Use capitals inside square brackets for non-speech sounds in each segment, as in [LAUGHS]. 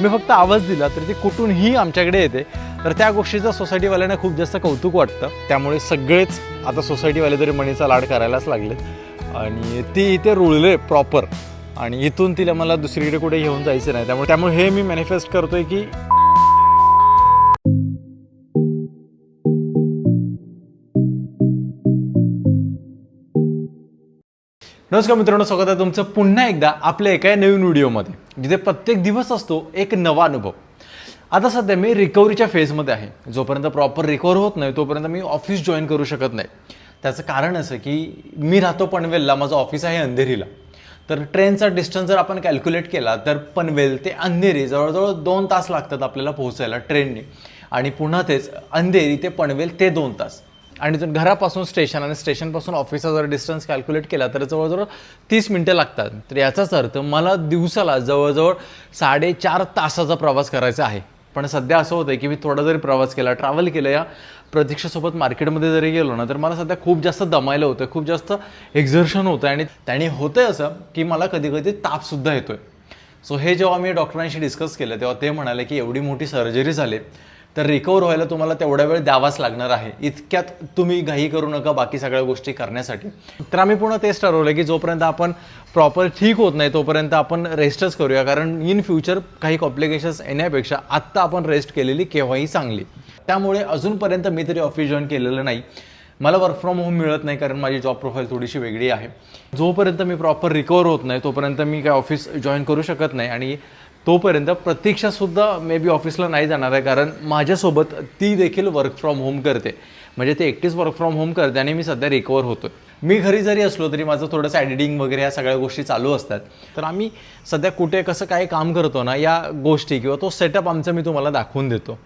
मी फक्त आवाज दिला तर ती कुठूनही आमच्याकडे येते. तर त्या गोष्टीचं सोसायटीवाल्यांना खूप जास्त कौतुक वाटतं. त्यामुळे सगळेच आता सोसायटीवाले तरी मणीचा लाड करायलाच लागलेत. आणि ती इथे रुळले प्रॉपर आणि इथून तिला मला दुसरीकडे कुठे घेऊन जायचं नाही. त्यामुळे त्यामुळे हे मी मॅनिफेस्ट करतोय की नमस्कार मित्रांनो स्वागत आहे तुमचं पुन्हा एकदा आपल्या एका नवीन व्हिडिओमध्ये जिथे प्रत्येक दिवस असतो एक नवा अनुभव. आता सध्या मी रिकव्हरीच्या फेजमध्ये आहे. जोपर्यंत प्रॉपर रिकवर होत नाही तोपर्यंत मी ऑफिस जॉईन करू शकत नाही. त्याचं कारण असं की मी राहतो पनवेलला माझं ऑफिस आहे अंधेरीला. तर ट्रेनचा डिस्टन्स जर आपण कॅल्क्युलेट केला तर पनवेल ते अंधेरी जवळजवळ दोन तास लागतात आपल्याला पोहोचायला ट्रेनने आणि पुन्हा तेच अंधेरी ते पनवेल ते दोन तास. आणि इथून घरापासून स्टेशन आणि स्टेशनपासून ऑफिसचा जर डिस्टन्स कॅल्क्युलेट केला तर जवळजवळ तीस मिनटं लागतात. तर याचाच अर्थ मला दिवसाला जवळजवळ साडेचार तासाचा प्रवास करायचा आहे. पण सध्या असं होतं की मी थोडा जरी प्रवास केला ट्रॅव्हल केलं या प्रतीक्षासोबत मार्केटमध्ये जरी गेलो ना तर मला सध्या खूप जास्त दमायला होतं खूप जास्त एक्झर्शन होतं आणि त्याने आहे असं की मला कधी कधी तापसुद्धा आहे सो हे जेव्हा मी डॉक्टरांशी डिस्कस केलं तेव्हा ते म्हणाले की एवढी मोठी सर्जरी झाली. तर रिकवर व्हायला तुम्हाला तेवढा वेळ द्यावाच लागणार आहे. इतक्यात तुम्ही घाई करू नका बाकी सगळ्या गोष्टी करण्यासाठी. तर आम्ही पुन्हा तेच ठरवलं की जोपर्यंत आपण प्रॉपर ठीक होत नाही तोपर्यंत आपण रेस्टच करूया. कारण इन फ्युचर काही कॉम्प्लिकेशन्स येण्यापेक्षा आत्ता आपण रेस्ट केलेली केव्हाही चांगली. त्यामुळे अजूनपर्यंत मी तरी ऑफिस जॉईन केलेलं नाही. मला वर्क फ्रॉम होम मिळत नाही कारण माझी जॉब प्रोफाईल थोडीशी वेगळी आहे. जोपर्यंत मी प्रॉपर रिकवर होत नाही तोपर्यंत मी काय ऑफिस जॉईन करू शकत नाही. आणि तोपर्यंत प्रतीक्षासुद्धा मे बी ऑफिसला नाही जाणार आहे कारण माझ्यासोबत ती देखील वर्क फ्रॉम होम करते. म्हणजे ते एकटीच वर्क फ्रॉम होम करते आणि मी सध्या रिकवर होतो मी घरी जरी असलो तरी माझं थोडंसं एडिटिंग वगैरे ह्या सगळ्या गोष्टी चालू असतात. तर आम्ही सध्या कुठे कसं काय काम करतो ना या गोष्टी किंवा तो सेटअप आमचा मी तुम्हाला दाखवून देतो.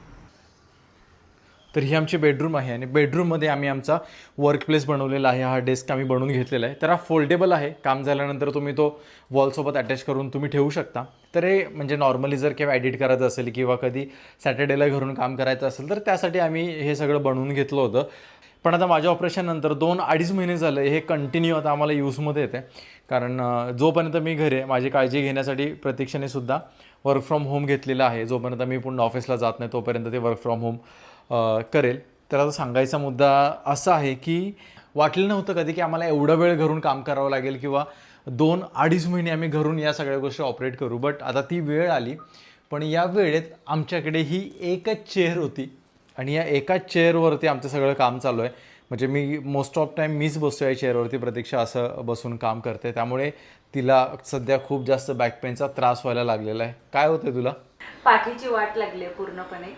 तर ही आमची बेडरूम आहे आणि बेडरूममध्ये आम्ही आमचा वर्क प्लेस बनवलेला आहे. हा डेस्क आम्ही बनवून घेतलेला आहे. तर हा फोल्डेबल आहे. काम झाल्यानंतर तुम्ही तो वॉलसोबत अटॅच करून तुम्ही ठेवू शकता. तर हे म्हणजे नॉर्मली जर केव्हा एडिट करायचं असेल किंवा कधी सॅटर्डेला घरून काम करायचं असेल तर त्यासाठी आम्ही हे सगळं बनवून घेतलं होतं. पण आता माझ्या ऑपरेशननंतर दोन अडीच महिने झाले हे कंटिन्यू आता आम्हाला यूजमध्ये येते कारण जोपर्यंत मी घरी आहे माझी काळजी घेण्यासाठी प्रतीक्षेने सुद्धा वर्क फ्रॉम होम घेतलेलं आहे. जोपर्यंत मी पुन्हा ऑफिसला जात नाही तोपर्यंत ते वर्क फ्रॉम होम करेल. तर आता सांगायचा मुद्दा असा आहे की वाटलं नव्हतं कधी की आम्हाला एवढा वेळ घरून काम करावं लागेल किंवा दोन अडीच महिने आम्ही घरून या सगळ्या गोष्टी ऑपरेट करू. बट आता ती वेळ आली. पण या वेळेत आमच्याकडे ही एकच चेअर होती. आणि या एकाच चेअरवरती आमचं सगळं काम चालू आहे. म्हणजे मी मोस्ट ऑफ टाईम मीच बसतो या चेअरवरती प्रतीक्षा असं बसून काम करते. त्यामुळे तिला सध्या खूप जास्त बॅक पेनचा त्रास व्हायला लागलेला आहे. काय होतं तुला? पाठीची वाट लागली पूर्णपणे.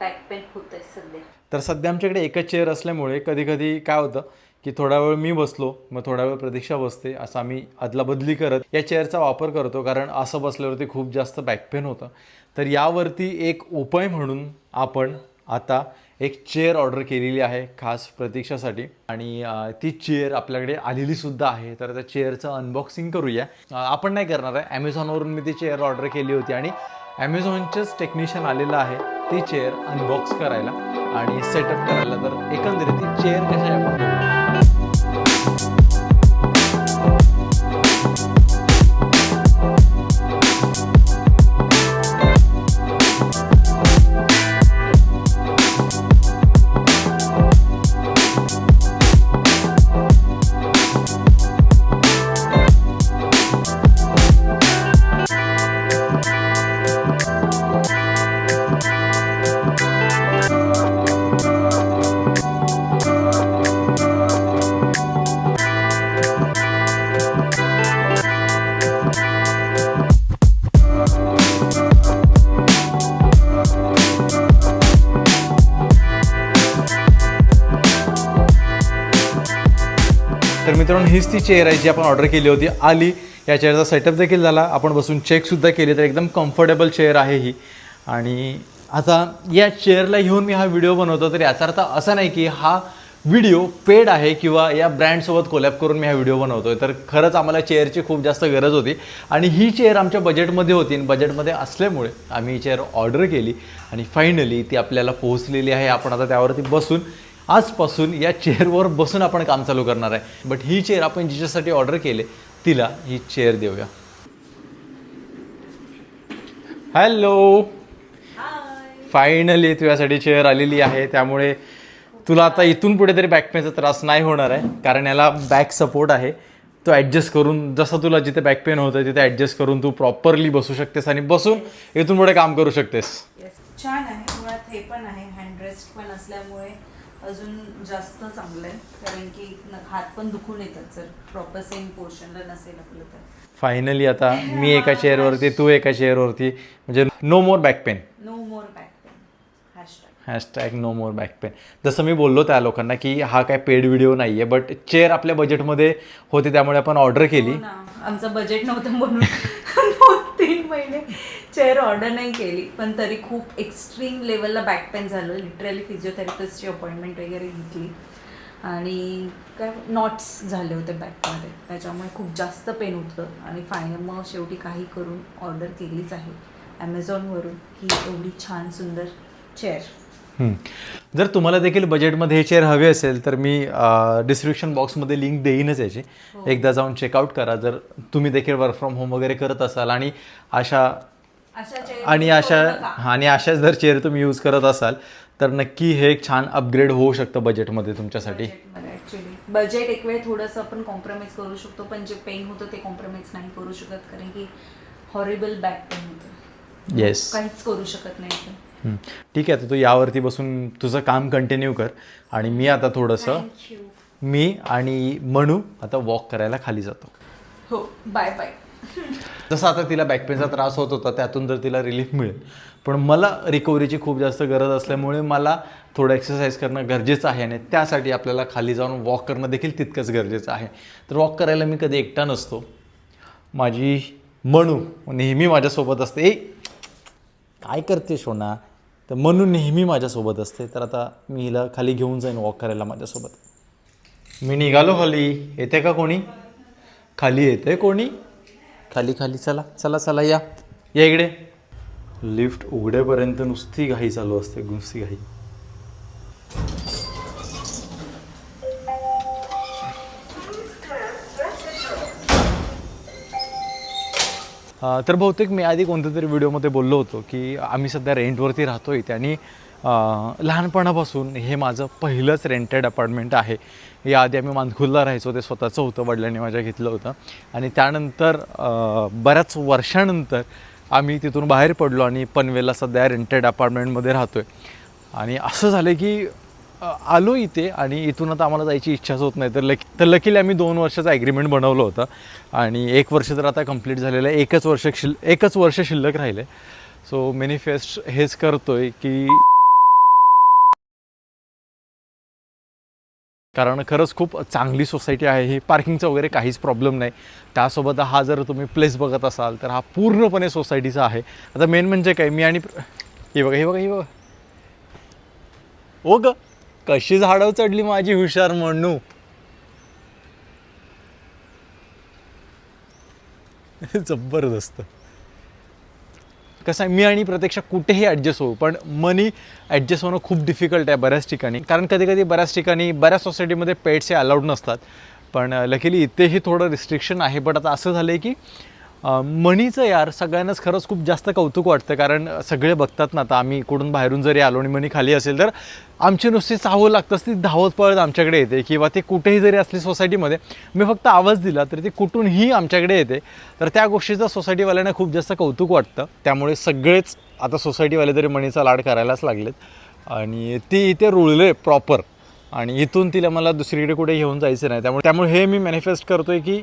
बॅक पेन होत आहे सध्या. तर सध्या आमच्याकडे एकच चेअर असल्यामुळे कधी कधी काय होतं की थोडा वेळ मी बसलो मग थोडा वेळ प्रतीक्षा बसते असं आम्ही अदलाबदली करत या चेअरचा वापर करतो कारण असं बसल्यावरती खूप जास्त बॅक पेन होतं. तर यावरती एक उपाय म्हणून आपण आता एक चेअर ऑर्डर केलेली आहे खास प्रतीक्षासाठी. आणि ती चेअर आपल्याकडे आलेली सुद्धा आहे. तर त्या चेअरचं अनबॉक्सिंग करूया. आपण नाही करणार आहे. ॲमेझॉनवरून मी ती चेअर ऑर्डर केली होती आणि ॲमेझॉनचंच टेक्निशियन आलेलं आहे. ती चेअर अनबॉक्स करायला आणि सेटअप करायला. तर एकंदरीत ती चेअर कशा आहे आपण मित्रांनो हीच ती चेअर आहे जी आपण ऑर्डर केली होती. आली. या चेअरचा सेटअप देखील झाला. आपण बसून चेकसुद्धा केली. तर एकदम कम्फर्टेबल चेअर आहे ही. आणि आता या चेअरला घेऊन मी हा व्हिडिओ बनवतो. तर याचा अर्थ असा नाही की हा व्हिडिओ पेड आहे किंवा या ब्रँडसोबत कोलॅब करून मी हा व्हिडिओ बनवतोय. तर खरंच आम्हाला चेअरची खूप जास्त गरज होती. आणि ही चेअर आमच्या बजेटमध्ये होती. आणि बजेटमध्ये असल्यामुळे आम्ही ही चेअर ऑर्डर केली. आणि फायनली ती आपल्याला पोहोचलेली आहे. आपण आता त्यावरती बसून आजपासून या चेअरवर बसून आपण काम चालू करणार आहे. बट ही चेअर आपण जिच्यासाठी ऑर्डर केले तिला ही चेअर देऊया. हॅलो फायनली तुझ्यासाठी चेअर आलेली आहे. त्यामुळे तुला आता इथून पुढे तरी बॅक पेनचा त्रास नाही होणार आहे. कारण याला बॅक सपोर्ट आहे. तो ॲडजस्ट करून जसं तुला जिथे बॅक पेन होतं तिथे ॲडजस्ट करून तू प्रॉपरली बसू शकतेस आणि बसून इथून पुढे काम करू शकतेस. छान आहे. मुळात हे पण आहे. हँडरेस्ट पण असल्यामुळे अजून जास्त चांगलं आहे कारण की हात पण दुखून येतात जर प्रॉपर सेम पोर्शनला नसेल आपलं तर. फायनली आता मी [LAUGHS] एका चेअरवरती तू एका चेअरवरती म्हणजे no more back pain no more back pain hashtag hashtag no more back pain जसं मी बोललो त्या लोकांना की हा काय पेड व्हिडिओ नाही आहे बट चेअर आपल्या बजेटमध्ये होते त्यामुळे आपण ऑर्डर केली. हो आमचं बजेट नव्हतं म्हणून. [LAUGHS] दोन तीन महिने चेअर ऑर्डर नाही केली. पण तरी खूप एक्स्ट्रीम लेवलला बॅक पेन झालं. लिटरली फिजिओथेरपिस्टची अपॉइंटमेंट वगैरे घेतली. आणि काय नॉट्स झाले होते बॅकमध्ये त्याच्यामुळे खूप जास्त पेन होतं. आणि फायनल मग शेवटी काही करून ऑर्डर केलीच आहे. ॲमेझॉनवरून ही एवढी छान सुंदर चेअर जर तुम्हाला देखील बजेटमध्ये हे चेअर हवे असेल तर मी डिस्क्रिप्शन बॉक्समध्ये लिंक देईनच याची. एकदा जाऊन चेकआउट करा. जर तुम्ही देखील वर्क फ्रॉम होम वगैरे करत असाल आणि अशा आणि अशा आणि अशाच जर चेअर तुम्ही यूज करत असाल तर नक्की हे एक छान अपग्रेड होऊ शकतं बजेटमध्ये तुमच्यासाठी. बजेट एक वेळ थोडंसं आपण कॉम्प्रोमाइज करू शकतो पण जे पेन होतं ते कॉम्प्रोमाइज नाही करू शकत कारण की हॉरेबल बॅक पेन होतं. येस काहीच करू शकत नाही. ठीक आहे तर तू यावरती बसून तुझं काम कंटिन्यू कर. आणि मी आता थोडंसं मी आणि मनू आता वॉक करायला खाली जातो. हो बाय बाय जसं आता तिला बॅक पेनचा त्रास होत होता त्यातून तर तिला रिलीफ मिळेल. पण मला रिकव्हरीची खूप जास्त गरज असल्यामुळे मला थोडं एक्सरसाइज करणं गरजेचं आहे आणि त्यासाठी आपल्याला खाली जाऊन वॉक करणं देखील तितकंच गरजेचं आहे. तर वॉक करायला मी कधी एकटा नसतो. माझी मनू नेहमी माझ्यासोबत असते. ए काय करते सोना? तर मनू नेहमी माझ्यासोबत असते. तर आता मी हिला खाली घेऊन जाईन वॉक करायला माझ्यासोबत. मी निघालो खाली. येते का कोणी? खाली येते कोणी? खाली खाली. चला चला चला या. या इकडे. लिफ्ट उघडेपर्यंत नुसती घाई चालू असते नुसती घाई. तर बहुतेक मी आधी कोणत्या तरी व्हिडिओमध्ये बोललो होतो की आम्ही सध्या रेंटवरती राहतो इथे आणि लहानपणापासून हे माझं पहिलंच रेंटेड अपार्टमेंट आहे. याआधी आम्ही मानखुलला राहायचो ते स्वतःचं होतं वडिलांनी माझ्या घेतलं होतं. आणि त्यानंतर बऱ्याच वर्षानंतर आम्ही तिथून बाहेर पडलो आणि पनवेलला सध्या रेंटेड अपार्टमेंटमध्ये राहतो आहे आणि असं झालं की आलो इथे आणि इथून आता आम्हाला जायची इच्छाच होत नाही. तर लकी तर लकीली आम्ही दोन वर्षाचं ॲग्रीमेंट बनवलं होतं. आणि एक वर्ष तर आता कंप्लीट झालेलं आहे. एकच वर्ष शिल एकच वर्ष शिल्लक राहिले सो मेनिफेस्ट हेच करतो आहे की कारण खरंच खूप चांगली सोसायटी आहे. ही पार्किंगचं वगैरे काहीच प्रॉब्लेम नाही. त्यासोबत हा जर तुम्ही प्लेस बघत असाल तर हा पूर्णपणे सोसायटीचा आहे. आता मेन म्हणजे काय? मी आणि हे बघा हे बघा हे बघा. ओ ग कशी झाडं चढली माझी हुशार म्हणू? जबरदस्त. कसं आहे मी आणि प्रत्यक्ष कुठेही ॲडजस्ट होऊ पण मनी ॲडजस्ट होणं खूप डिफिकल्ट आहे बऱ्याच ठिकाणी. कारण कधी कधी बऱ्याच ठिकाणी बऱ्याच सोसायटीमध्ये पेट्स हे अलाउड नसतात. पण uh, लकीली इथेही थोडं रिस्ट्रिक्शन आहे बट आता असं झालं आहे की मणीचं यार सगळ्यांनाच खरंच खूप जास्त कौतुक वाटतं कारण सगळे बघतात ना आता आम्ही इकडून बाहेरून जरी आलो आणि मणी खाली असेल तर आमची नुसती चाहवं लागतं ती धावत पळत आमच्याकडे येते किंवा ते कुठेही जरी असली सोसायटीमध्ये मी फक्त आवाज दिला तरी ती कुठूनही आमच्याकडे येते. तर त्या गोष्टीचं सोसायटीवाल्यांना खूप जास्त कौतुक वाटतं. त्यामुळे सगळेच आता सोसायटीवाले तरी मणीचा लाड करायलाच लागलेत. आणि ती इथे रुळले प्रॉपर आणि इथून तिला मला दुसरीकडे कुठे घेऊन जायचं नाही. त्यामुळे त्यामुळे हे मी मॅनिफेस्ट करतो आहे की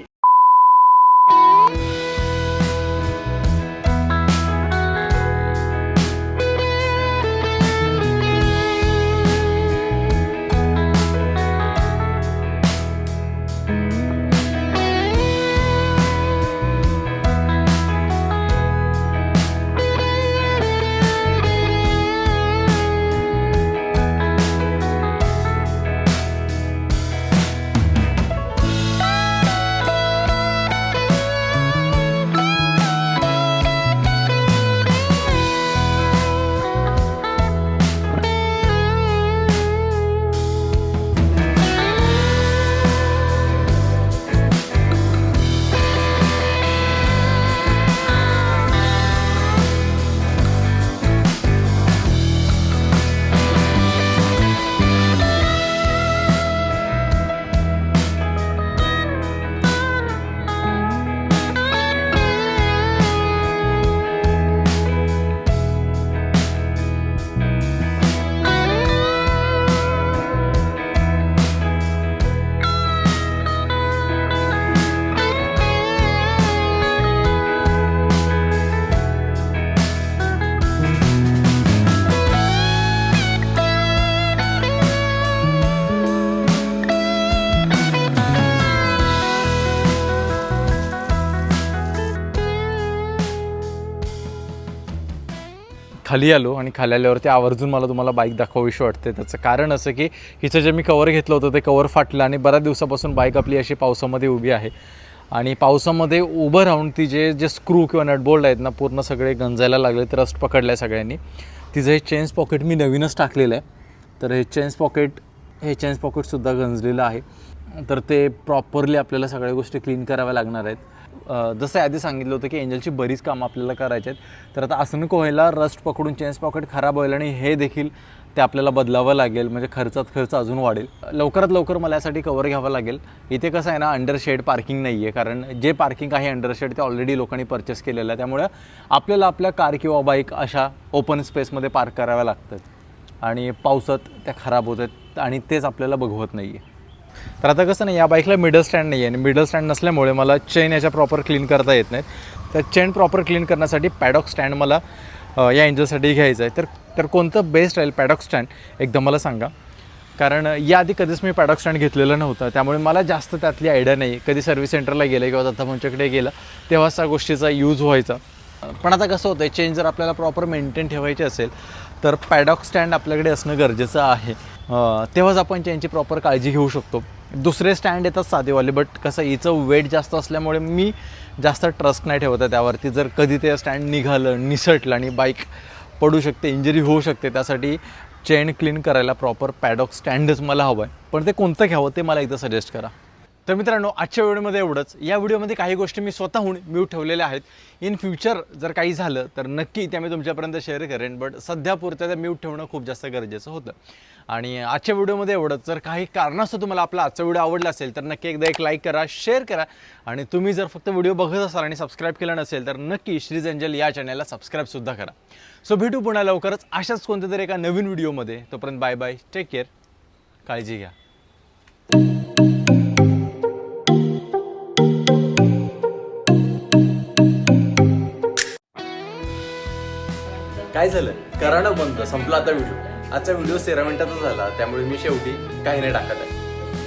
खाली आलो आणि खाली आल्यावरती आवर्जून मला तुम्हाला बाईक दाखवावीशी वाटते. त्याचं कारण असं की हिचं जे मी कवर घेतलं होतं ते कवर फाटलं आणि बऱ्याच दिवसापासून बाईक आपली अशी पावसामध्ये उभी आहे. आणि पावसामध्ये उभं राहून ती जे जे स्क्रू किंवा नटबोल्ड आहेत ना पूर्ण सगळे गंजायला लागले रस्ट पकडलं आहे सगळ्यांनी. तिचं हे चेन्स पॉकेट मी नवीनच टाकलेलं आहे. तर हे चेन्स पॉकेट हे चेन्स पॉकेटसुद्धा गंजलेलं आहे. तर ते प्रॉपरली आपल्याला सगळ्या गोष्टी क्लीन कराव्या लागणार आहेत. जसं आधी सांगितलं होतं की एंजलची बरीच कामं आपल्याला करायची आहेत तर आता असं कोहेला रस्ट पकडून चेन्स पॉकेट खराब होईल आणि हे देखील ते आपल्याला बदलावं लागेल म्हणजे खर्चात खर्च अजून वाढेल. लवकरात लवकर मला यासाठी कवर घ्यावं लागेल. इथे कसं आहे ना अंडरशेड पार्किंग नाही आहे कारण जे पार्किंग आहे अंडरशेड ते ऑलरेडी लोकांनी परचेस केलेलं आहे. त्यामुळे आपल्याला आपल्या कार किंवा बाईक अशा ओपन स्पेसमध्ये पार्क कराव्या लागतात. आणि पावसात त्या खराब होत आहेत आणि तेच आपल्याला बघवत नाही आहे तर आता कसं नाही या बाईकला मिडल स्टँड नाही आहे आणि मिडल स्टँड नसल्यामुळे मला चेन याच्या प्रॉपर क्लीन करता येत नाहीत. तर चेन प्रॉपर क्लीन करण्यासाठी पॅडॉक स्टँड मला या इंजनसाठी घ्यायचं आहे. तर तर कोणतं बेस्ट राहील पॅडॉक स्टँड एकदम मला सांगा. कारण याआधी कधीच मी पॅडॉक स्टँड घेतलेलं नव्हतं. त्यामुळे मला जास्त त्यातली आयडिया नाही. कधी सर्व्हिस सेंटरला गेलं किंवा दत्ता पंचकडे गेलं तेव्हाच त्या गोष्टीचा यूज व्हायचा. पण आता कसं होतं चेन जर आपल्याला प्रॉपर मेंटेन ठेवायची असेल तर पॅडॉक स्टँड आपल्याकडे असणं गरजेचं आहे. तेव्हाच आपण त्यांची प्रॉपर काळजी घेऊ शकतो. दुसरे स्टँड येतात साधेवाले बट कसं हिचं वेट जास्त असल्यामुळे मी जास्त ट्रस्ट नाही ठेवत आहे त्यावरती. जर कधी ते स्टँड निघालं निसटलं आणि बाईक पडू शकते इंजरी होऊ शकते त्यासाठी चेन क्लीन करायला प्रॉपर पॅडॉक स्टँडच मला हवं आहे पण ते कोणतं घ्यावं ते मला एकदा सजेस्ट करा. तर मित्रांनो आजच्या व्हिडिओमध्ये एवढंच. या व्हिडिओमध्ये काही गोष्टी मी स्वतःहून म्यूट ठेवलेल्या आहेत. इन फ्युचर जर काही झालं तर नक्की त्या मी तुमच्यापर्यंत शेअर करेन बट सध्या पुरतं त्या म्यूट ठेवणं खूप जास्त गरजेचं होतं. आणि आजच्या व्हिडिओमध्ये एवढंच. जर काही कारणास्तव तुम्हाला आपला आजचा व्हिडिओ आवडला असेल तर नक्की एकदा एक लाईक करा शेअर करा. आणि तुम्ही जर फक्त व्हिडिओ बघत असाल आणि सबस्क्राईब केला नसेल तर नक्की श्रीज अंजल या चॅनलला सबस्क्राईबसुद्धा करा. सो भेटू पुन्हा लवकरच. अशाच कोणत्या तरी एका नवीन व्हिडिओमध्ये. तोपर्यंत बाय बाय टेक केअर काळजी घ्या. काय झालं? करा ना बंद संपला आता व्हिडिओ. आजचा व्हिडिओ तेरा मिनिटाचा झाला त्यामुळे मी शेवटी काही नाही टाकत आहे.